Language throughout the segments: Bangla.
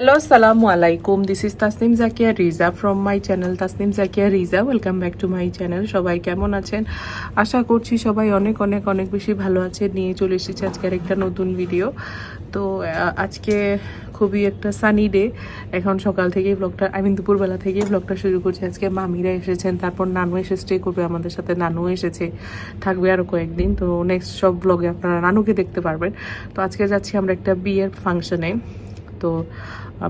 Hello, Assalamu alaikum. This is Tasnim Zakia Riza from my channel Tasnim Zakia Riza. Welcome back to my channel. সবাই কেমন আছেন? আশা করছি সবাই অনেক অনেক অনেক বেশি ভালো আছে নিয়ে চলে এসেছি আজকের একটা নতুন ভিডিও তো আজকে খুবই একটা সানি ডে এখন সকাল থেকেই ব্লগটা আই মিন দুপুরবেলা থেকেই ব্লগটা শুরু করছি। আজকে মামিরা এসেছেন তারপর নানু এসে স্টে করবে আমাদের সাথে। নানু এসেছে থাকবে আরও কয়েকদিন। তো নেক্সট সব ব্লগে আপনারা নানুকে দেখতে পারবেন। তো আজকে যাচ্ছি আমরা একটা বিয়ের ফাংশনে তো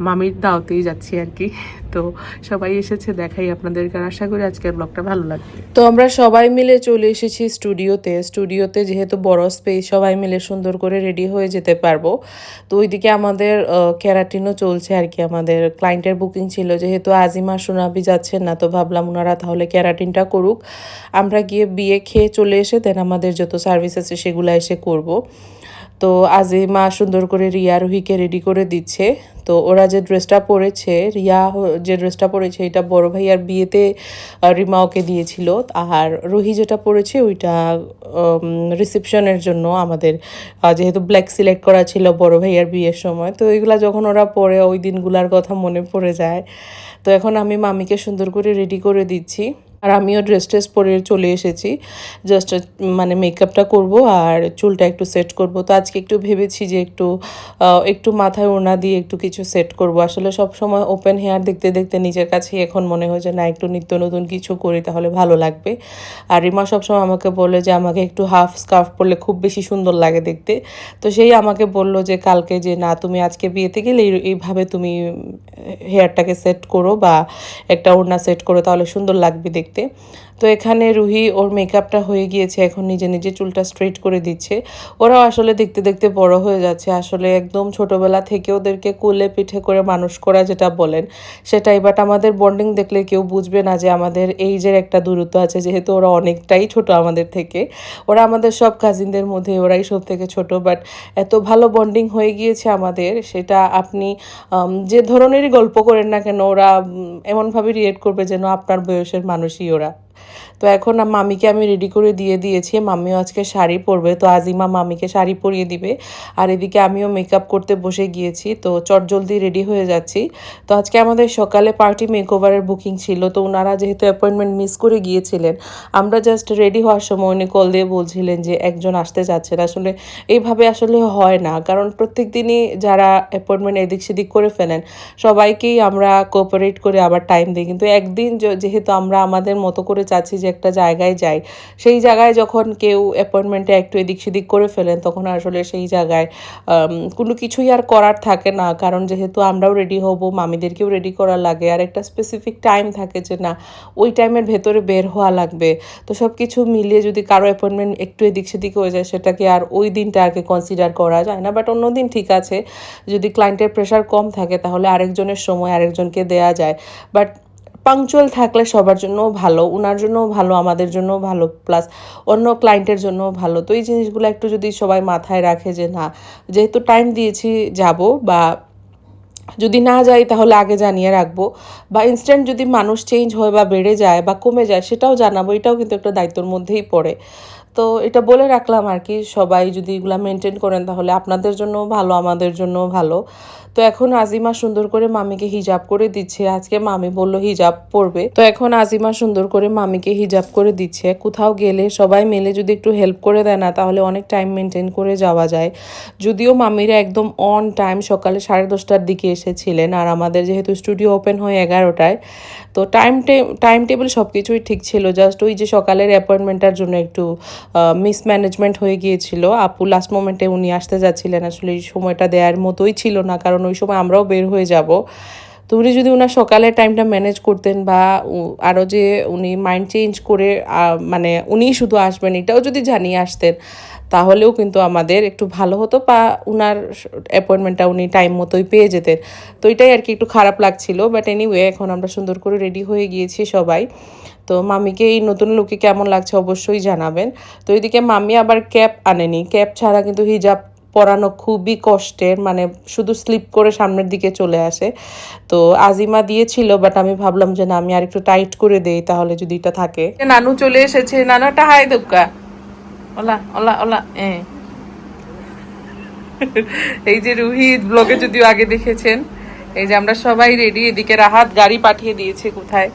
মামির দাওতেই যাচ্ছি আর কি। তো সবাই এসেছে দেখাই আপনাদেরকে আশা করি আজকের ব্লগটা ভালো লাগবে। তো আমরা সবাই মিলে চলে এসেছি স্টুডিওতে। স্টুডিওতে যেহেতু বড় স্পেস সবাই মিলে সুন্দর করে রেডি হয়ে যেতে পারব। তো ওইদিকে আমাদের ক্যারাটিনও চলছে আর কি আমাদের। ক্লায়েন্টের বুকিং ছিল, যেহেতু আজিমা সোনাবি যাচ্ছেন না, তো ভাবলাম ওনারা তাহলে ক্যারাটিনটা করুক। আমরা গিয়ে বিয়ে খেয়ে চলে এসে দেন আমাদের যত সার্ভিস আছে সেগুলো এসে করব। তো আজিমা সুন্দর করে রিয়া রুহিকে রেডি করে দিচ্ছে। তো ওরা যে ড্রেসটা পরেছে, রিয়া যে ড্রেসটা পরেছে, এটা বড় ভাইয়ার বিয়েতে রিমা ওকে দিয়েছিল। আর রুহি যেটা পরেছে, ওইটা রিসেপশনের জন্য আমাদের যেহেতু ব্ল্যাক সিলেক্ট করা ছিল বড় ভাইয়ার বিয়ের সময়। তো এগুলা যখন ওরা পরে, ওই দিনগুলার কথা মনে পড়ে যায়। তো এখন আমি মামিকে সুন্দর করে রেডি করে দিচ্ছি। আর আমিও ড্রেস ট্রেস পরে চলে এসেছি। জাস্ট মানে মেকআপটা করব আর চুলটা একটু সেট করব। তো আজকে একটু ভেবেছি যে একটু একটু মাথায় ওড়না দিয়ে একটু কিছু সেট করব। আসলে সব সময় ওপেন হেয়ার দেখতে দেখতে নিজের কাছেই এখন মনে হয় যে, না, একটু নিত্য নতুন কিছু করি তাহলে ভালো লাগবে। আর রিমা সবসময় আমাকে বলে যে, আমাকে একটু হাফ স্কার্ফ পরলে খুব বেশি সুন্দর লাগে দেখতে। তো সেই আমাকে বলল যে, কালকে যে, না, তুমি আজকে বিয়েতে গেলে এই- এইভাবে তুমি হেয়ারটাকে সেট করো বা একটা ওড়না সেট করো, তাহলে সুন্দর লাগবে দেখতে। देखते তো এখানে রুহি ওর মেকআপটা হয়ে গিয়েছে, এখন নিজে নিজে চুলটা স্ট্রেট করে দিচ্ছে। ওরাও আসলে দেখতে দেখতে বড় হয়ে যাচ্ছে। আসলে একদম ছোটবেলা থেকে ওদেরকে কুলে পিঠে করে মানুষ করা যেটা বলেন, সেটাই। বাট আমাদের বন্ডিং দেখলে কেউ বুঝবে না যে আমাদের এইজের একটা দূরত্ব আছে, যেহেতু ওরা অনেকটাই ছোট আমাদের থেকে। ওরা আমাদের সব কাজিনদের মধ্যে ওরাই সব থেকে ছোট। বাট এত ভালো বন্ডিং হয়ে গিয়েছে আমাদের, সেটা আপনি যে ধরনেরই গল্প করেন না কেন, ওরা এমনভাবে রিয়েক্ট করবে যেন আপনার বয়সের মানুষই ওরা। তো এখন মামিকে আমি রেডি করে দিয়ে দিয়েছি। মামিও আজকে শাড়ি পরবে, তো আজিমা মামিকে শাড়ি পরিয়ে দিবে। আর এদিকে আমিও মেকআপ করতে বসে গিয়েছি, তো চট জলদি রেডি হয়ে যাচ্ছি। তো আজকে আমাদের সকালে পার্টি মেকওভারের বুকিং ছিল, তো ওনারা যেহেতু অ্যাপয়েন্টমেন্ট মিস করে গিয়েছিলেন, আমরা জাস্ট রেডি হওয়ার সময় উনি কল দিয়ে বলছিলেন যে একজন আসতে চাচ্ছেন আসলে এইভাবে আসলে হয় না, কারণ প্রত্যেক দিনই যারা অ্যাপয়েন্টমেন্ট এদিক সেদিক করে ফেলেন, সবাইকেই আমরা কোঅপারেট করে আবার টাইম দিই। কিন্তু একদিন যেহেতু আমরা আমাদের মতো করে চাচ্ছি যে একটা জায়গায় যাই। সেই জায়গায় যখন কেউ অ্যাপয়েন্টমেন্টে একটু এদিক সেদিক করে ফেলেন, তখন আসলে সেই জায়গায় কোনো কিছুই আর করার থাকে না। কারণ যেহেতু আমরাও রেডি হব, মামিদেরকেও রেডি করা লাগে। আর একটা স্পেসিফিক টাইম থাকে যে না, ওই টাইমের ভেতরে বের হওয়া লাগবে। তো সব কিছু মিলিয়ে যদি কারও অ্যাপয়েন্টমেন্ট একটু এদিক সেদিক হয়ে যায়, সেটাকে আর ওই দিনটা আর কনসিডার করা যায় না। বাট অন্য দিন ঠিক আছে। যদি ক্লায়েন্টের প্রেশার কম থাকে, তাহলে আরেকজনের সময় আরেকজনকে দেয়া যায়। বাট পাংচুয়াল থাকলে সবার জন্য ভালো ওনার জন্যও ভালো, আমাদের জন্যও ভালো প্লাস অন্য ক্লায়েন্টের জন্যও ভালো। তো এই জিনিসগুলো একটু যদি সবাই মাথায় রাখে যে না, যেহেতু টাইম দিয়েছি যাব বা যদি না যাই তাহলে আগে জানিয়ে রাখব বা ইনস্ট্যান্ট যদি মানুষ চেঞ্জ হয় বা বেড়ে যায় বা কমে যায় সেটাও জানাব, এটাও কিন্তু একটা দায়িত্বর মধ্যেই পড়ে। তো এটা বলে রাখলাম আর কি, সবাই যদি এগুলো মেনটেন করেন তাহলে আপনাদের জন্যও ভালো, আমাদের জন্যও ভালো। তো এখন আজিমা সুন্দর করে মামিকে হিজাব করে দিচ্ছে। আজকে মামি বলল, হিজাব পরবে। তো এখন আজিমা সুন্দর করে মামিকে হিজাব করে দিচ্ছে। কোথাও গেলে সবাই মিলে যদি একটু হেল্প করে দেয় না, তাহলে অনেক টাইম মেনটেন করে যাওয়া যায়। যদিও মামিরা একদম অন টাইম সকালে সাড়ে দশটার দিকে এসেছিলেন, আর আমাদের যেহেতু স্টুডিও ওপেন হয় এগারোটায়, তো টাইম টাইম টেবিল সব কিছুই ঠিক ছিল। জাস্ট ওই যে সকালের অ্যাপয়েন্টমেন্টটার জন্য একটু মিসম্যানেজমেন্ট হয়ে গিয়েছিল। আপু লাস্ট মোমেন্টে উনি আসতে যাচ্ছিলেন। আসলে সময়টা দেওয়ার মতোই ছিল না, কারণ ওই সময় আমরাও বের হয়ে যাব। তো উনি যদি ওনার সকালের টাইমটা ম্যানেজ করতেন বা আরও যে উনি মাইন্ড চেঞ্জ করে মানে উনিই শুধু আসবেন, এটাও যদি জানিয়ে আসতেন, তাহলেও কিন্তু আমাদের একটু ভালো হতো বা উনার অ্যাপয়েন্টমেন্টটা উনি টাইম মতোই পেয়ে যেতেন। তো এটাই আর কি একটু খারাপ লাগছিল বাট এনিওয়ে এখন আমরা সুন্দর করে রেডি হয়ে গিয়েছি সবাই। তো মামিকে এই নতুন লুকে কেমন লাগছে অবশ্যই জানাবেন। তো এদিকে মামি আবার ক্যাপ আনেনি। ক্যাপ ছাড়া কিন্তু হিজাব পরানো খুবই কষ্টের মানে শুধু স্লিপ করে সামনের দিকে চলে আসে। তো আজিমা দিয়েছিল বাট আমি ভাবলাম যে না, আমি আর একটু টাইট করে দেই তাহলে যদি এটা থাকে। নানু চলে এসেছে। নানাটা হাই দুক্কা ওলা ওলা ওলা এই যে রুহি ব্লগে যদিও আগে দেখেছেন, এই যে আমরা সবাই রেডি এদিকে রাহাত গাড়ি পাঠিয়ে দিয়েছে কোথায়?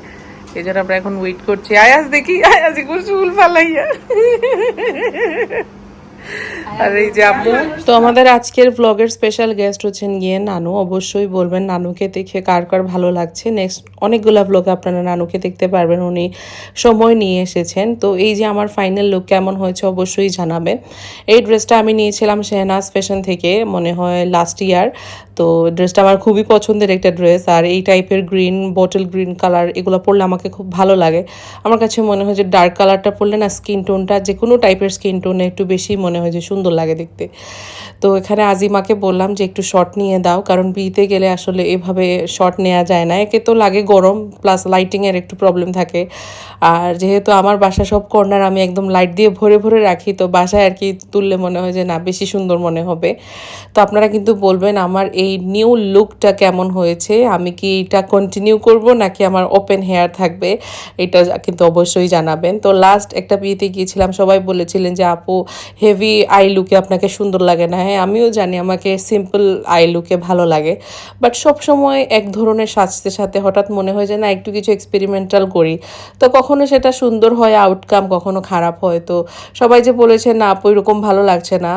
এই জন্য আমরা এখন ওয়েট করছি। আয়াস দেখি আয়াস একটু চুল ফালাইয়া। আর এই যে তো আমাদের আজকের ব্লগের স্পেশাল গেস্ট হচ্ছেন গিয়ে নানু। অবশ্যই বলবেন নানুকে দেখে কার কার ভালো লাগছে। নেক্সট অনেকগুলো ব্লগে আপনারা নানুকে দেখতে পারবেন, উনি সময় নিয়ে এসেছেন। তো এই যে আমার ফাইনাল লুক কেমন হয়েছে অবশ্যই জানাবেন। এই ড্রেসটা আমি নিয়েছিলাম শেহনাজ ফ্যাশন থেকে, মনে হয় লাস্ট ইয়ার তো ড্রেসটা আমার খুবই পছন্দের একটা ড্রেস আর এই টাইপের গ্রিন বটল গ্রিন কালার এগুলো পরলে আমাকে খুব ভালো লাগে। আমার কাছে মনে হয় যে ডার্ক কালারটা পরলে না স্কিন টোনটা যে কোনো টাইপের স্কিন টোনে একটু বেশি মনে হয় যে সুন্দর লাগে দেখতে। তো এখানে আজিমাকে বললাম যে একটু শর্ট নিয়ে দাও, কারণ বিয়েতে গেলে আসলে এভাবে শর্ট নেওয়া যায় না। একে তো লাগে গরম প্লাস লাইটিংয়ের একটু প্রবলেম থাকে। আর যেহেতু আমার বাসা সব কর্নার আমি একদম লাইট দিয়ে ভরে ভরে রাখি, তো বাসায় আর কি তুললে মনে হয় যে না, বেশি সুন্দর মনে হবে। তো আপনারা কিন্তু বলবেন, আমার এই নিউ লুকটা কেমন হয়েছে? আমি কি এটা কন্টিনিউ করব নাকি আমার ওপেন হেয়ার থাকবে? এটা কিন্তু অবশ্যই জানাবেন। তো লাস্ট একটা বিয়েতে গিয়েছিলাম, সবাই বলেছিলেন যে, আপু হেভি আই লুকে আপনাকে সুন্দর লাগে না। হ্যাঁ আমিও জানি আমাকে সিম্পল আই লুকে ভালো লাগে। বাট সব সময় এক ধরনের সাজতে সাথে হঠাৎ মনে হয় যে, না, একটু কিছু এক্সপেরিমেন্টাল করি। তো কখনো সেটা সুন্দর হয় আউটকাম কখনো খারাপ হয়। তো সবাই যে বলেছে, না, আপু, এরকম ভালো লাগছে না।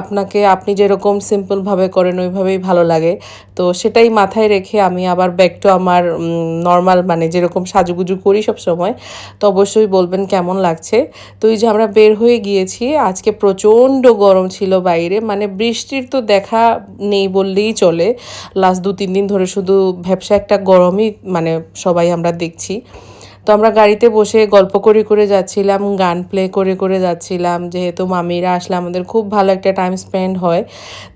আপনাকে, আপনি যেরকম সিম্পলভাবে করেন, ওইভাবেই ভালো লাগে। তো সেটাই মাথায় রেখে আমি আবার ব্যাক টু আমার নর্মাল মানে যেরকম সাজুগুজু করি সব সময় তো অবশ্যই বলবেন কেমন লাগছে। তো এই যে আমরা বের হয়ে গিয়েছি, আজকে প্রচণ্ড গরম ছিল বাইরে। মানে বৃষ্টির তো দেখা নেই বললেই চলে। লাস্ট দু, তিন দিন ধরে শুধু ভ্যাবসা একটা গরমই মানে সবাই আমরা দেখছি। তো আমরা গাড়িতে বসে গল্প করে করে যাচ্ছিলাম, গান প্লে করে করে যাচ্ছিলাম। যেহেতু মামিরা আসলে আমাদের খুব ভালো একটা টাইম স্পেন্ড হয়।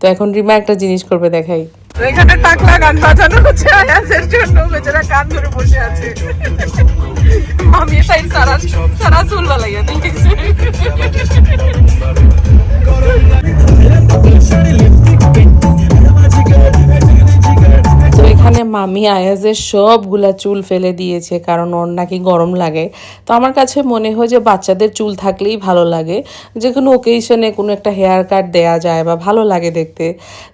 তো এখন রিমা একটা জিনিস করবে দেখাই। এখানে টাকলা গান বাজানো হচ্ছে আয়াসের জন্য বেচারা গান ধরে বসে আছে। মামি সাইড সারা সারা চুল বালাইয়া দেখেছে তো এখানে মামি আয়াজের সবগুলা চুল ফেলে দিয়েছে, কারণ ওর নাকি গরম লাগে। তো আমার কাছে মনে হয় যে বাচ্চাদের চুল থাকলেই ভালো লাগে। যে কোনো ওকেশনে কোনো একটা হেয়ার কাট দেয়া যায় বা ভালো লাগে দেখতে।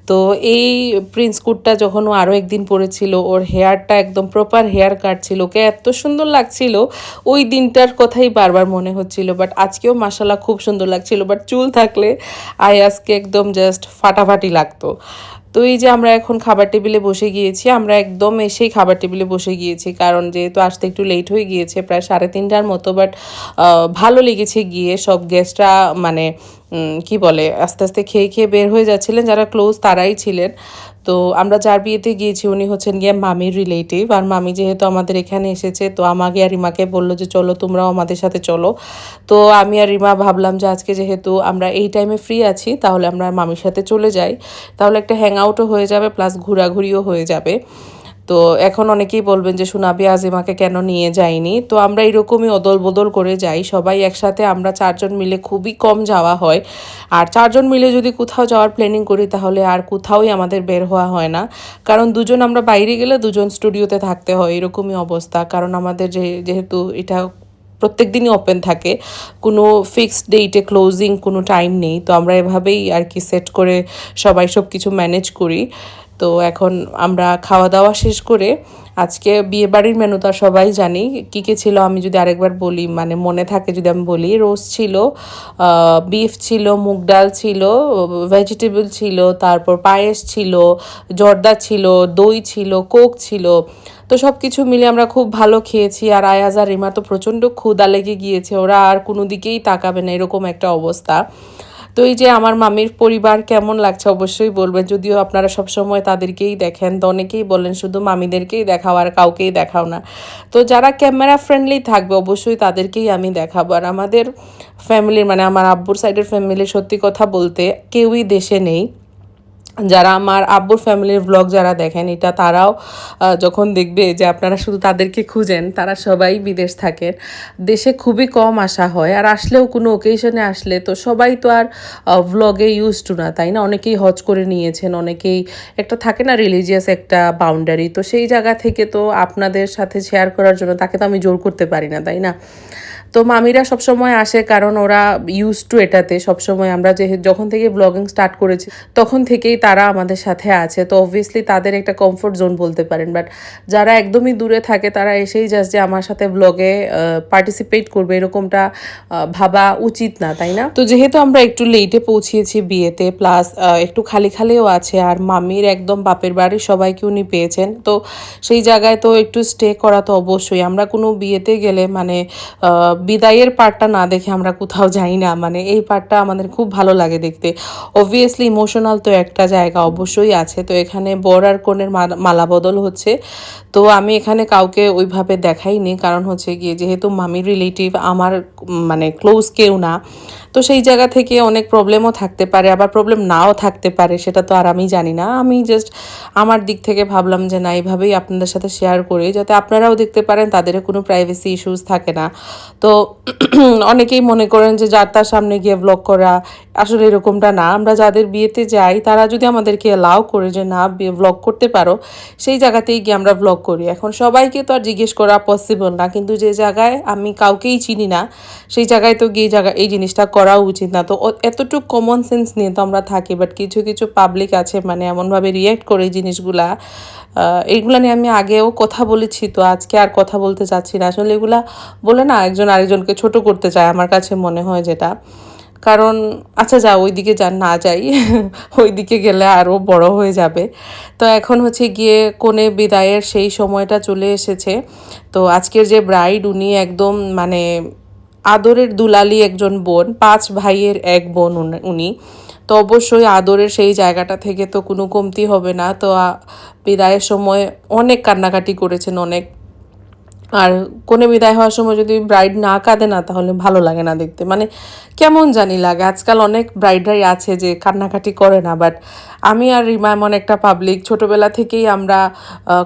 তো এই প্রিন্স কুটটা যখন ও আরও একদিন পরেছিল, ওর হেয়ারটা একদম প্রপার হেয়ার কাট ছিল, ওকে এত সুন্দর লাগছিল, ওই দিনটার কথাই বারবার মনে হচ্ছিল। বাট আজকেও মাসালা খুব সুন্দর লাগছিল বাট চুল থাকলে আয়াজকে একদম জাস্ট ফাটাফাটি লাগতো। তো এই যে আমরা এখন খাবার টেবিলে বসে গিয়েছি, আমরা একদম এসেই খাবার টেবিলে বসে গিয়েছি। কারণ যেহেতু আসতে একটু লেট হয়ে গিয়েছে, প্রায় সাড়ে তিনটার মতো বাট ভালো লেগেছে গিয়ে সব গেস্টরা মানে কি বলে, আস্তে আস্তে খেয়ে খেয়ে বের হয়ে যাচ্ছিলেন। যারা ক্লোজ তারাই ছিলেন। তো আমরা যার বিয়েতে গিয়েছি, উনি হচ্ছেন গিয়ে মামির রিলেটিভ আর মামি যেহেতু আমাদের এখানে এসেছে, তো আমাকে আর রিমাকে বলল যে চলো তোমরাও আমাদের সাথে চলো। তো আমি আর রিমা ভাবলাম যে আজকে যেহেতু আমরা এই টাইমে ফ্রি আছি, তাহলে আমরা মামির সাথে চলে যাই। তাহলে একটা হ্যাং আউটও হয়ে যাবে প্লাস ঘোরাঘুরিও হয়ে যাবে। তো এখন অনেকেই বলবেন যে সুনাবি আজিমাকে কেন নিয়ে যায়নি তো আমরা এরকমই অদল বদল করে যাই। সবাই একসাথে আমরা চারজন মিলে খুবই কম যাওয়া হয়। আর চারজন মিলে যদি কোথাও যাওয়ার প্ল্যানিং করি, তাহলে আর কোথাওই আমাদের বের হওয়া হয় না। কারণ দুজন আমরা বাইরে গেলে দুজন স্টুডিওতে থাকতে হয়, এরকমই অবস্থা। কারণ আমাদের যে, যেহেতু এটা প্রত্যেক দিনই ওপেন থাকে, কোনো ফিক্সড ডেটে ক্লোজিং কোনো টাইম নেই। তো আমরা এভাবেই আর কি সেট করে সবাই সব কিছু ম্যানেজ করি। তো এখন আমরা খাওয়া দাওয়া শেষ করে আজকে বিয়ে বাড়ির মেনু তো সবাই জানি। কী কী ছিল আমি যদি আরেকবার বলি মানে মনে থাকে যদি আমি বলি রোস্ট ছিল বিফ ছিল, মুগ ডাল ছিল ভেজিটেবল ছিল, তারপর পায়েস ছিল, জর্দা ছিল, দই ছিল, কোক ছিল। তো সব কিছু মিলে আমরা খুব ভালো খেয়েছি আর আয়াজ আর রিমা তো প্রচণ্ড ক্ষুদা লেগে গিয়েছে, ওরা আর কোনো দিকেই তাকাবে না, এরকম একটা অবস্থা। তো এই যে আমার মামির পরিবার কেমন লাগছে অবশ্যই বলবেন। যদিও আপনারা সব সময় তাদেরকেই দেখেন, তো অনেকেই বলেন শুধু মামিদেরকেই দেখাও আর কাউকেই দেখাও না। তো যারা ক্যামেরা ফ্রেন্ডলি থাকবে অবশ্যই তাদেরকেই আমি দেখাবো। আর আমাদের ফ্যামিলির মানে আমার আব্বুর সাইডের ফ্যামিলি সত্যি কথা বলতে কেউই দেশে নেই। যারা আমার আব্বুর ফ্যামিলির ব্লগ যারা দেখেন, এটা তারাও যখন দেখবে যে আপনারা শুধু তাদেরকে খুঁজেন, তারা সবাই বিদেশ থাকেন দেশে খুবই কম আসা হয়, আর আসলেও কোনো ওকেশনে আসলে তো সবাই তো আর ব্লগে ইউজ টু না, তাই না? অনেকেই হজ করে নিয়েছেন, অনেকেই একটা থাকে না রিলিজিয়াস একটা বাউন্ডারি তো সেই জায়গা থেকে তো আপনাদের সাথে শেয়ার করার জন্য তাকে তো আমি জোর করতে পারি না, তাই না? তো মামিরা সবসময় আসে কারণ ওরা ইউজ টু এটাতে। সবসময় আমরা যে যখন থেকে ব্লগিং স্টার্ট করেছি, তখন থেকেই তারা আমাদের সাথে আছে। তো অবভিয়াসলি তাদের একটা কমফোর্ট জোন বলতে পারেন। বাট যারা একদমই দূরে থাকে, তারা এসেই জাস্ট যে আমার সাথে ব্লগে পার্টিসিপেট করবে এরকমটা ভাবা উচিত না, তাই না? তো যেহেতু আমরা একটু লেটে পৌঁছিয়েছি বিয়েতে প্লাস একটু খালি খালিও আছে, আর মামির একদম বাপের বাড়ির সবাইকে উনি পেয়েছেন। তো সেই জায়গায় তো একটু স্টে করা তো অবশ্যই। আমরা কোনো বিয়েতে গেলে মানে বিদায়ের পার্টটা না দেখে আমরা কোথাও যাই না মানে এই পার্টটা আমাদের খুব ভালো লাগে দেখতে। অবভিয়াসলি ইমোশনাল তো একটা জায়গা অবশ্যই আছে, তো এখানে বর আর কনের মালা বদল হচ্ছে। তো আমি এখানে কাউকে ওইভাবে দেখাইনি, কারণ হচ্ছে গিয়ে যেহেতু মামির রিলেটিভ আমার মানে ক্লোজ কেউ না তো সেই জায়গা থেকে অনেক প্রবলেমও থাকতে পারে, আবার প্রবলেম নাও থাকতে পারে, সেটা তো আর আমি জানি না। আমি জাস্ট আমার দিক থেকে ভাবলাম যে না, এইভাবেই আপনাদের সাথে শেয়ার করি, যাতে আপনারাও দেখতে পারেন তাদের কোনো প্রাইভেসি ইস্যুস থাকে না। তো অনেকেই মনে করেন যে যার তার সামনে গিয়ে ব্লগ করা আসলে এরকমটা না। আমরা যাদের বিয়েতে যাই, তারা যদি আমাদেরকে অ্যালাউ করে যে না ব্লগ করতে পারো, সেই জায়গাতেই গিয়ে আমরা ব্লগ করি। এখন সবাইকে তো আর জিজ্ঞেস করা পসিবল না, কিন্তু যে জায়গায় আমি কাউকেই চিনি না, সেই জায়গায় তো গিয়ে জায়গা এই জিনিসটা করা উচিত না। তো এতটুকু কমন সেন্স নিয়ে তো আমরা থাকি বাট কিছু কিছু পাবলিক আছে মানে এমনভাবে রিয়্যাক্ট করে এই জিনিসগুলা। এইগুলা নিয়ে আমি আগেও কথা বলেছি, তো আজকে আর কথা বলতে চাচ্ছি না। আসলে এগুলা বলে না, একজন আরেকজনকে ছোট করতে চায়, আমার কাছে মনে হয় যেটা। কারণ আচ্ছা যা, ওইদিকে যা, না যাই, ওইদিকে গেলে আরও বড় হয়ে যাবে। তো এখন হচ্ছে গিয়ে কোণে বিদায়ের সেই সময়টা চলে এসেছে। তো আজকের যে ব্রাইড উনি একদম মানে আদরের দুলালি একজন বোন, পাঁচ ভাইয়ের এক বোন উনি- তো অবশ্যই আদরের সেই জায়গাটা থেকে তো কোনো কমতি হবে না। তো বিদায়ের সময় অনেক কান্নাকাটি করেছেন, অনেক আর কোনে বিদায় হওয়ার সময় যদি ব্রাইড না কাঁদে না তাহলে ভালো লাগে না দেখতে। মানে কেমন জানি লাগে। আজকাল অনেক ব্রাইডরাই আছে যে কান্নাকাটি করে না বাট আমি আর রিমা এমন একটা পাবলিক ছোটোবেলা থেকেই আমরা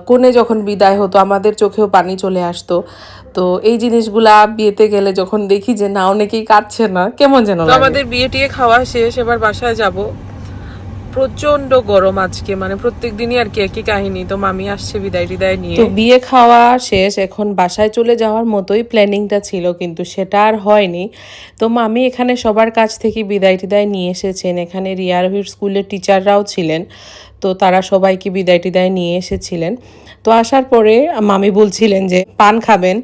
কোণে যখন বিদায় হতো আমাদের চোখেও পানি চলে আসতো। তো এই জিনিসগুলা বিয়েতে গেলে যখন দেখি যে না অনেকেই কাঁদছে না কেমন যেন আমাদের বিয়ে টিয়ে খাওয়া শেষ এবার বাসায় যাব। প্রচণ্ড গরম আজকে মানে প্রত্যেক দিনই আর কি একই কাহিনী। তো মামি আসছে বিদায় টিদায় নিয়ে। তো বিয়ে খাওয়া শেষ, এখন বাসায় চলে যাওয়ার মতোই প্ল্যানিংটা ছিল, কিন্তু সেটা আর হয়নি। তো মামি এখানে সবার কাছ থেকে বিদায় টিদায় নিয়ে এসেছেন। এখানে রিয়ারভির স্কুলের টিচাররাও ছিলেন, তো তারা সবাইকে বিদায় টিদায় নিয়ে এসেছিলেন। তো আসার পরে মামি বলছিলেন যে পান খাবেন।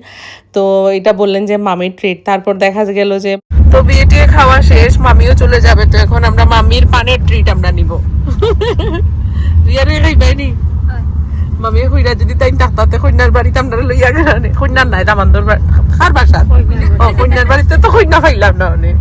তো এটা বললেন যে মামির ট্রিট তারপর দেখা গেল যে তো বিয়ে টিয়ে খাওয়া শেষ মামিও চলে যাবে। তো এখন আমরা মামির পানের ট্রিট আমরা নিব। রিয়া রে খাইবাইনি মামি কইরা যদি তাই তাতাতে কন্যার বাড়িতে আমরা লইয়া গেলানে। কন্যার নাই দামান্দর কার বাসা? ও কন্যার বাড়িতে তো কন্যা খাইলাম না অনেক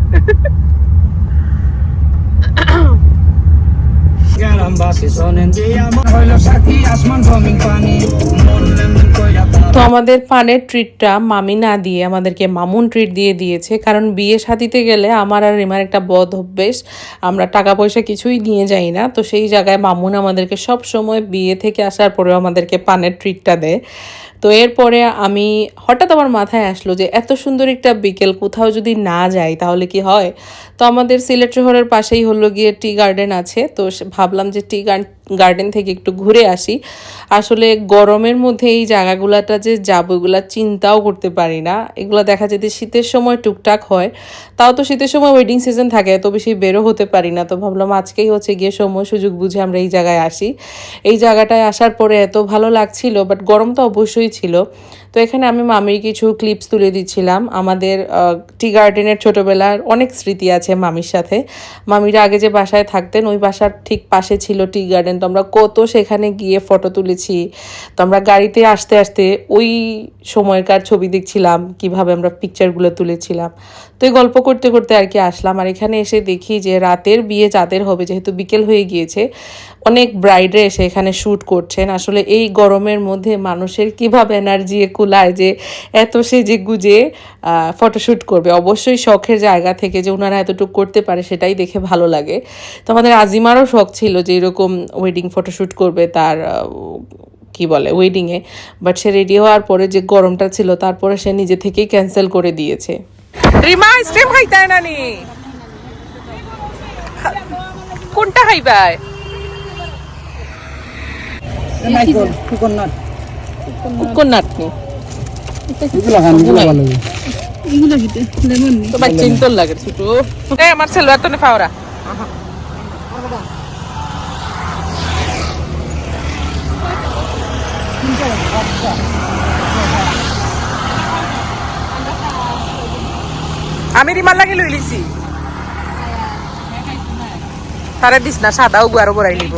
তো আমাদের পানের ট্রিটটা মামি না দিয়ে আমাদেরকে মামুন ট্রিট দিয়ে দিয়েছে, কারণ বিয়ে শাদিতে গেলে আমার আর রিমার একটা বদ অভ্যেস, আমরা টাকা পয়সা কিছুই নিয়ে যাই না। তো সেই জায়গায় মামুন আমাদেরকে সব সময় বিয়ে থেকে আসার পরেও আমাদেরকে পানের ট্রিটটা দেয়। তো এরপরে আমি হঠাৎ আমার মাথায় আসলো যে এত সুন্দর একটা বিকেল, কোথাও যদি না যাই তাহলে কি হয়? তো আমাদের সিলেট শহরের পাশেই হলো গিয়ে টি গার্ডেন আছে, তো সে- ভাবলাম যে টি গার্ডেন থেকে একটু ঘুরে আসি। আসলে গরমের মধ্যে এই জায়গাগুলাটা যে যাব, এগুলা চিন্তাও করতে পারি না। এগুলো দেখা যায় যে শীতের সময় টুকটাক হয়। তাও তো শীতের সময় ওয়েডিং সিজন থাকে, এত বেশি বেরো হতে পারি না। তো ভাবলাম আজকেই হচ্ছে গিয়ে সময় সুযোগ বুঝে আমরা এই জায়গায় আসি। এই জায়গাটায় আসার পরে এত ভালো লাগছিল বাট গরম তো অবশ্যই ছিল। তো এখানে আমি মামির কিছু ক্লিপস তুলে দিচ্ছিলাম। আমাদের টি গার্ডেনের ছোটোবেলার অনেক স্মৃতি আছে মামির সাথে। মামিরা আগে যে বাসায় থাকতেন, ওই বাসার ঠিক পাশে ছিল টি গার্ডেন তো আমরা কত সেখানে গিয়ে ফটো তুলেছি তো আমরা গাড়িতে আসতে আসতে ওই সময়কার ছবি দেখছিলাম, কীভাবে আমরা পিকচারগুলো তুলেছিলাম। তো এই গল্প করতে করতে আর কি আসলাম। আর এখানে এসে দেখি যে রাতের বিয়ে যাদের হবে, যেহেতু বিকেল হয়ে গিয়েছে, অনেক ব্রাইডে এসে এখানে শ্যুট করছেন। আসলে এই গরমের মধ্যে মানুষের কীভাবে এনার্জি কুলায় যে এত সেজে গুজে ফটোশ্যুট করবে? অবশ্যই শখের জায়গা থেকে যে ওনারা এতটুকু করতে পারে সেটাই দেখে ভালো লাগে। তো আমাদের আজিমারও শখ ছিল যে এরকম ওয়েডিং ফটোশ্যুট করবে তার কি বলে ওয়েডিংয়ে বাট সে রেডি হওয়ার পরে যে গরমটা ছিল, তারপরে সে নিজে থেকেই ক্যান্সেল করে দিয়েছে। রিমা আইসক্রিম খাইতে নানি কোনটা খাইবাই? লাগে। নি। ছোট। আমার নে ফাওরা আমি রিমাল লাগে লই লিছি। তারে দিস না, সাদা উগু আরও বড়াই নিব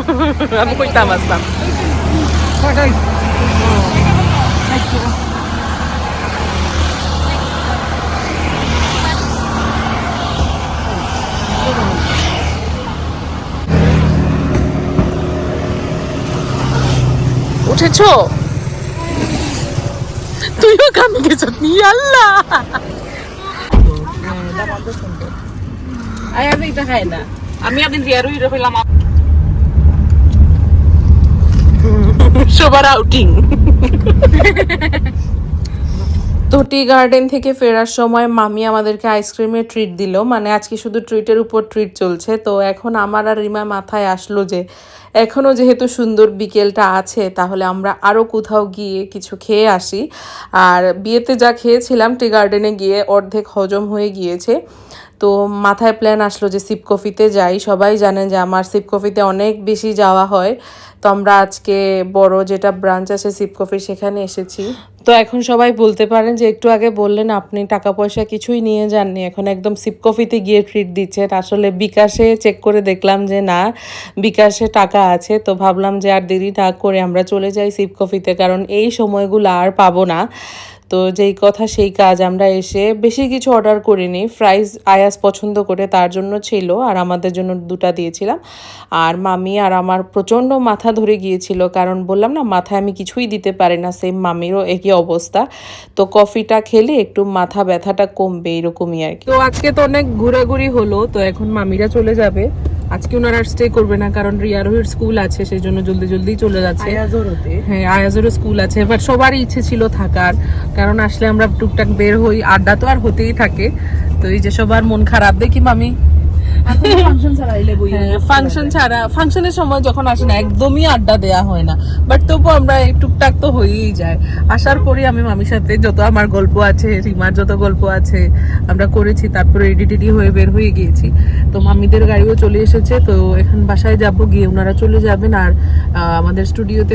আমি কইতাম আসলাম উঠেছো? তুইও কামে গেছ নি আল্লাহ। আয় আমি এটা খাই না। আমি একদিন বিয়ার হইরে ফেলাম সবার আউটিং টি গার্ডেন থেকে ফেরার সময় মামি আমাদেরকে আইসক্রিমের ট্রিট দিল। মানে আজকে শুধু ট্রিটের উপর ট্রিট চলছে। তো এখন আমার আর রিমা মাথায় আসলো যে এখনও যেহেতু সুন্দর বিকেলটা আছে, তাহলে আমরা আরও কোথাও গিয়ে কিছু খেয়ে আসি। আর বিয়েতে যা খেয়েছিলাম, টি গার্ডেনে গিয়ে অর্ধেক হজম হয়ে গিয়েছে। তো মাথায় প্ল্যান আসলো যে সিপ কফিতে যাই। সবাই জানেন যে আমার সিপ কফিতে অনেক বেশি যাওয়া হয়। তো আমরা আজকে বড় যেটা ব্রাঞ্চ আছে সিপ কফি সেখানে এসেছি। তো এখন সবাই বলতে পারেন যে একটু আগে বললেন, আপনি টাকা পয়সা কিছুই নিয়ে যাননি। এখন একদম সিপ কফিতে গিয়ে ট্রিট দিচ্ছেন। আসলে বিকাশে চেক করে দেখলাম যে না, বিকাশে টাকা আছে। তো ভাবলাম যে আর দেরি না করে আমরা চলে যাই সিপ কফিতে কারণ এই সময়গুলো আর পাবো না। তো যেই কথা সেই কাজ আমরা এসে বেশি কিছু অর্ডার করিনি। ফ্রাইজ আয়াস পছন্দ করে তার জন্য ছিল আর আমাদের জন্য দুটা দিয়েছিলাম। আর মামি আর আমার প্রচণ্ড মাথা ধরে গিয়েছিল কারণ বললাম না, মাথায় আমি কিছুই দিতে পারি না সেম মামিরও একই অবস্থা। তো কফিটা খেলে একটু মাথা ব্যথাটা কমবে, এরকমই আর কি। তো আজকে তো অনেক ঘোরাঘুরি হলো, তো এখন মামিরা চলে যাবে। আজকে ওনারা আর স্টে করবে না কারণ রিয়ারোহির স্কুল আছে সেই জন্য জলদি জলদি চলে যাচ্ছে। হ্যাঁ আয়াজোরও স্কুল আছে এবার সবারই ইচ্ছে ছিল থাকার কারণ আসলে আমরা টুকটাক বের হই আড্ডা তো আর হতেই থাকে। তো এই যে সবার মন খারাপ দেখি মামি। ফাংশন ছাড়া ফাংশন ছাড়া ফাংশনের সময় যখন আসে না একদমই আড্ডা দেয়া হয় না। বাট তবু আমরা টুকটাক তো হয়েই যায়। আসার পরে আমি মামির সাথে যত আমার গল্প আছে রিমার যত গল্প আছে আমরা করেছি তারপরে রেডি টেডি হয়ে বের হয়ে গিয়েছি। তো মামিদের গাড়িও চলে এসেছে তো এখন বাসায় যাব গিয়ে ওনারা চলে যাবেন। আর আমাদের স্টুডিওতে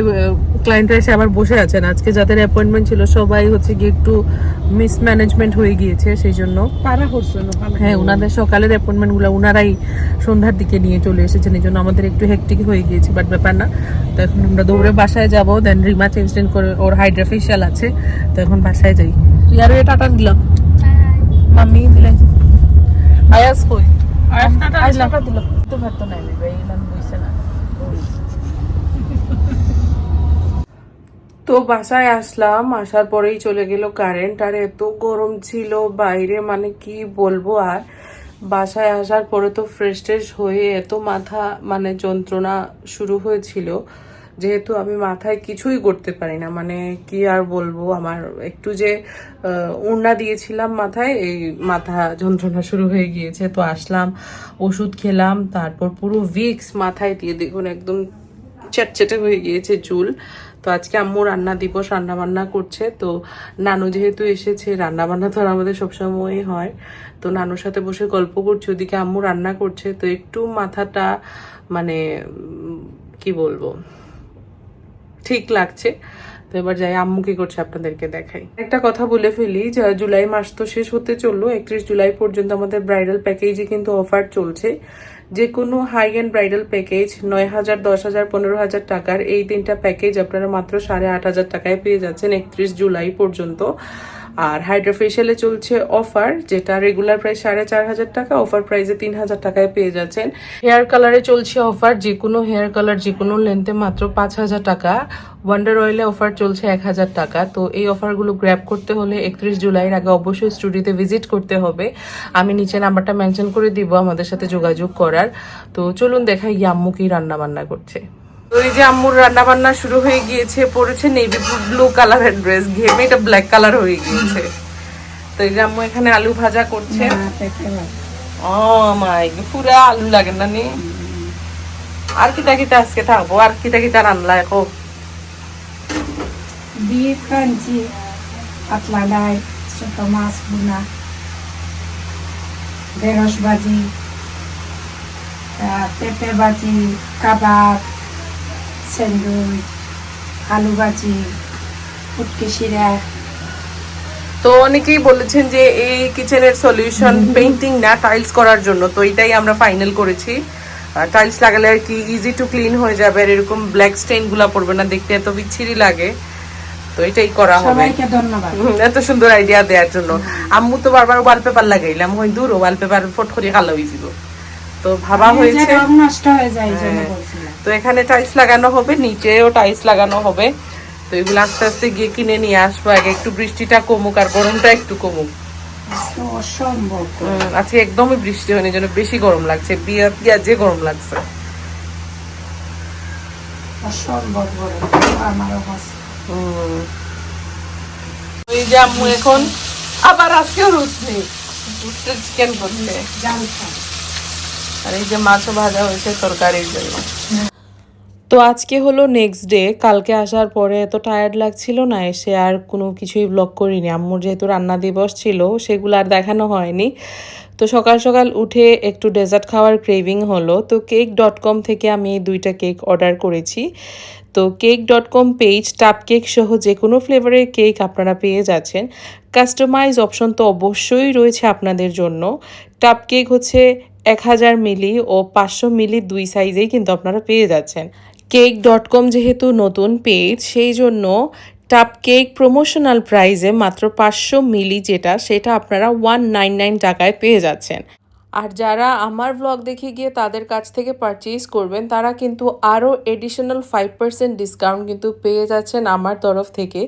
ক্লায়েন্টরা এসে আবার বসে আছেন। আজকে যাদের অ্যাপয়েন্টমেন্ট ছিল সবাই হচ্ছে গিয়ে একটু মিসম্যানেজমেন্ট হয়ে গিয়েছে সেই জন্য হ্যাঁ ওনাদের সকালের অ্যাপয়েন্টমেন্টগুলো ওনারাই সন্ধ্যার দিকে নিয়ে চলে এসেছেন এই জন্য আমাদের একটু হেকটিক হয়ে গিয়েছে বাট ব্যাপার না। তো এখন আমরা দৌড়ে বাসায় যাব দেন রিমা চেঞ্জ টেঞ্জ করে ওর হাইড্রা ফেশিয়াল আছে তো এখন বাসায় যাই। রিয়ারও টাটা দিলাম মাম্মি দিলেন আয়াস কই? আয়াস টাটা দিল। তো ভাত নাই ভাই তো বাসায় আসলাম, আসার পরেই চলে গেল কারেন্ট আর এত গরম ছিল বাইরে মানে কি বলব আর। বাসায় আসার পরে তো ফ্রেশ ট্রেশ হয়ে এত মাথা মানে যন্ত্রণা শুরু হয়েছিল। যেহেতু আমি মাথায় কিছুই করতে পারি না মানে কি আর বলব, আমার একটু যে ওড়না দিয়েছিলাম মাথায়, এই মাথা যন্ত্রণা শুরু হয়ে গিয়েছে। তো আসলাম, ওষুধ খেলাম, তারপর পুরো ভিক্স মাথায় দিয়ে দেখুন একদম চেটচেটে হয়ে গিয়েছে চুল। তো আজকে আম্মু রান্না দিবস রান্না বান্না করছে। তো নানু যেহেতু এসেছে রান্না বান্না তো আমাদের সবসময়ই হয়। তো নানুর সাথে বসে গল্প করছি, ওদিকে আম্মু রান্না করছে। তো একটু মাথাটা মানে কি বলব, ঠিক লাগছে। তো এবার যাই, আম্মু কি করছে আপনাদেরকে দেখাই। একটা কথা বলে ফেলি জুলাই মাস তো শেষ হতে চলল, একত্রিশ জুলাই পর্যন্ত আমাদের ব্রাইডাল প্যাকেজে কিন্তু অফার চলছে। যে কোনো হাই অ্যান্ড ব্রাইডাল প্যাকেজ নয় হাজার, দশ হাজার, পনেরো হাজার টাকার এই তিনটা প্যাকেজ আপনারা মাত্র সাড়ে আট হাজার টাকায় পেয়ে যাচ্ছেন একত্রিশ জুলাই পর্যন্ত। আর হাইড্রোফেশিয়ালে চলছে অফার, যেটা রেগুলার প্রাইস সাড়ে চার হাজার টাকা অফার প্রাইসে তিন হাজার টাকায় পেয়ে যাচ্ছেন। হেয়ার কালারে চলছে অফার যে কোনো হেয়ার কালার যে কোনো লেন্থে মাত্র পাঁচ হাজার টাকা। ওয়ান্ডার অয়েলে অফার চলছে এক হাজার টাকা। তো এই অফারগুলো গ্র্যাব করতে হলে একত্রিশ জুলাইয়ের আগে অবশ্যই স্টুডিওতে ভিজিট করতে হবে। আমি নিচে নাম্বারটা মেনশন করে দিব, আমাদের সাথে যোগাযোগ করার। তো চলুন দেখাই গিয়ে আম্মু কি রান্না বান্না করছে। তো এই যে আম্মুর রান্না বান্না শুরু হয়ে গিয়েছে পরেছে নেভি ব্লু কালারের ড্রেস ঘেমে এটা ব্ল্যাক কালার হয়ে গিয়েছে। তো এই যে আম্মু এখানে আলু ভাজা করছে। ও মাই পুরা আলু লাগে না নি? আর কিটা কিটা আজকে থাকব আর কিটা কিটা রান্না এখন বিফ ক্রাঞ্চি পাতলা ডাল ছোট মাছ ভুনা ঢেঁড়স ভাজি পেঁপে ভাজি কাবাব স্যান্ডউইচ আলু ভাজি ফুটকি শিরা। তো অনেকেই বলেছেন যে এই কিচেনের সলিউশন পেইন্টিং না টাইলস করার জন্য। তো এটাই আমরা ফাইনাল করেছি। টাইলস লাগালে আর কি ইজি টু ক্লিন হয়ে যাবে। আর এরকম ব্ল্যাক স্টেইনগুলা পড়বে না দেখতে এত বিচ্ছিরি লাগে। তো এটাই করা হবে। এত সুন্দর আইডিয়া দেওয়ার জন্য। আম্মু তো বারবার ওয়ালপেপার লাগাইলাম। ওই দূর ওয়ালপেপার ফট করে কালো হয়েছিল তো ভাবা হয়েছে। নষ্ট হয়ে যায় তো এখানে টাইলস লাগানো হবে নিচেও টাইলস লাগানো হবে। তো এগুলো আস্তে আস্তে গিয়ে কিনে নিয়ে আসব। আগে একটু বৃষ্টিটা কমুক আর গরমটা একটু কমুক। অসম্ভব আজকে একদমই বৃষ্টি হয়নি জন্য বেশি গরম লাগছে। বিয়া পিয়া যে গরম লাগছে। অসম্ভব গরম আমার অবস্থা। হুম। ওই যে আম্মু এখন আবার আজকেও রুট নেই। চিকেন করছে। আর এই যে মাছও ভাজা হয়েছে তরকারির জন্য। তো আজকে হলো নেক্সট ডে কালকে আসার পরে এত টায়ার্ড লাগছিল না, এসে আর কোনো কিছুই ব্লগ করিনি। আম্মুর যেহেতু রান্না দিবস ছিল, সেগুলো আর দেখানো হয়নি। তো সকাল সকাল উঠে একটু ডেজার্ট খাওয়ার ক্রেভিং হলো। তো কেক ডট কম থেকে আমি দুইটা কেক অর্ডার করেছি। তো cake dot com page tap cake সহ যে কোনো ফ্লেভারের কেক আপনারা পেয়ে যাচ্ছেন। কাস্টমাইজ অপশন তো অবশ্যই রয়েছে আপনাদের জন্য। টাপ কেক হচ্ছে এক হাজার মিলি ও পাঁচশো মিলি দুই সাইজেই কিন্তু আপনারা পেয়ে যাচ্ছেন। কেক ডট কম যেহেতু নতুন পেজ সেই জন্য টাপ কেক প্রমোশনাল প্রাইজে মাত্র পাঁচশো মিলি যেটা, সেটা আপনারা ওয়ান নাইন নাইন টাকায় পেয়ে যাচ্ছেন। আর যারা আমার ব্লগ দেখে গিয়ে তাদের কাছ থেকে পারচেজ করবেন, তারা কিন্তু আরও এডিশনাল ফাইভ পার্সেন্ট ডিসকাউন্ট কিন্তু পেয়ে যাচ্ছেন আমার তরফ থেকে।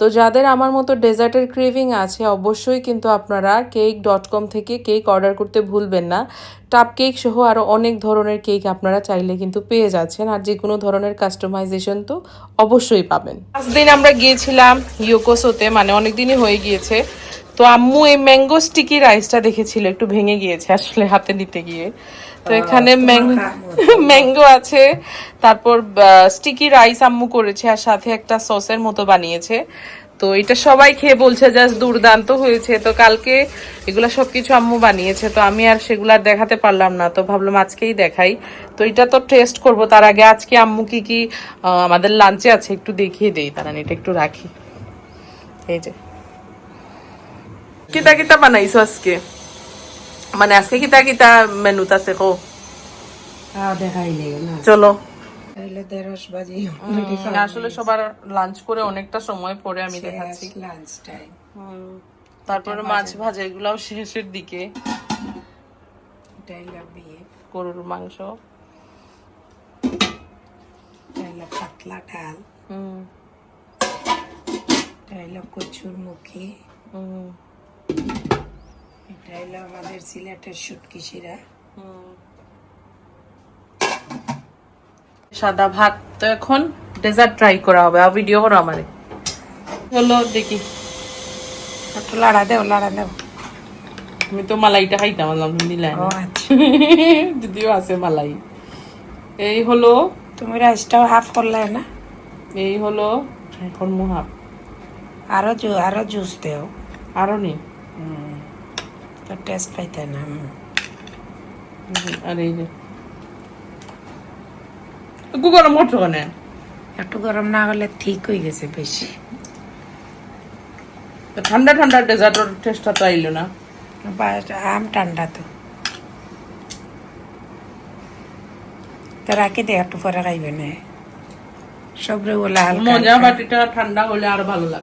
তো যাদের আমার মতো ডেজার্টের ক্রেভিং আছে, অবশ্যই কিন্তু আপনারা কেক ডট কম থেকে কেক অর্ডার করতে ভুলবেন না। টাপ কেক সহ আরও অনেক ধরনের কেক আপনারা চাইলে কিন্তু পেয়ে যাচ্ছেন। আর যে কোনো ধরনের কাস্টমাইজেশন তো অবশ্যই পাবেন। পাঁচ দিন আমরা গিয়েছিলাম ইয়োকোসোতে মানে অনেক দিনই হয়ে গিয়েছে। তো আম্মু এই ম্যাঙ্গো স্টিকি রাইসটা দেখেছিল, একটু ভেঙে গিয়েছে আসলে হাতে নিতে গিয়ে। তো এখানে ম্যাঙ্গো আছে তারপর স্টিকি রাইস আম্মু করেছে আর সাথে একটা সসের মতো বানিয়েছে। তো এটা সবাই খেয়ে বলছে জাস্ট দুর্দান্ত হয়েছে। তো কালকে এগুলা সবকিছু আম্মু বানিয়েছে তো আমি আর সেগুলো আর দেখাতে পারলাম না। তো ভাবলাম আজকেই দেখাই। তো এটা তো টেস্ট করব তার আগে আজকে আম্মু কি কি আমাদের লাঞ্চে আছে একটু দেখিয়ে দেই। তারা এটা একটু রাখি। এই যে। কিতা কিতা বানাইছো আজকে? মানে আজকে কিতা কিতা মেনুত আছে কো চলো। আসলে সবার লাঞ্চ করে অনেকটা সময় পরে আমি দেখাচ্ছি। Lunch time. তারপরে মাছ ভাজা। এগুলাও শেষের দিকে। গরুর মাংস। পাতলা ডাল। কচুর মুখী। হুম। এটা হইল আমাদের সিলেটের শুটকি শিরা। সাদা ভাত তো এখন ডেজার্ট ট্রাই করা হবে আর ভিডিও করো আমারে। হলো দেখি। একটু লাড়া দেও লাড়া দেও। আমি তো মালাইটা খাইতাম তুমি দিলে আচ্ছা। যদিও আছে মালাই। এই হলো তুমি রাইসটাও হাফ করলে না? এই হলো এখন মুহাব। আরও জু আরও জুস দেও। আরও নেই? তো টেস্ট পাইতে না। আর এই যে। গু গরম করছ কেন? একটু গরম না হলে ঠিক হয়ে গেছে বেশি। ঠান্ডা ঠান্ডা ডেজার্টের টেস্টটা তো আইলো না। আম ঠান্ডা তো। তো রাখি দে একটু পরে খাইবে না। সবরে ওলা মজা। বাটিটা ঠান্ডা হলে আরও ভালো লাগে।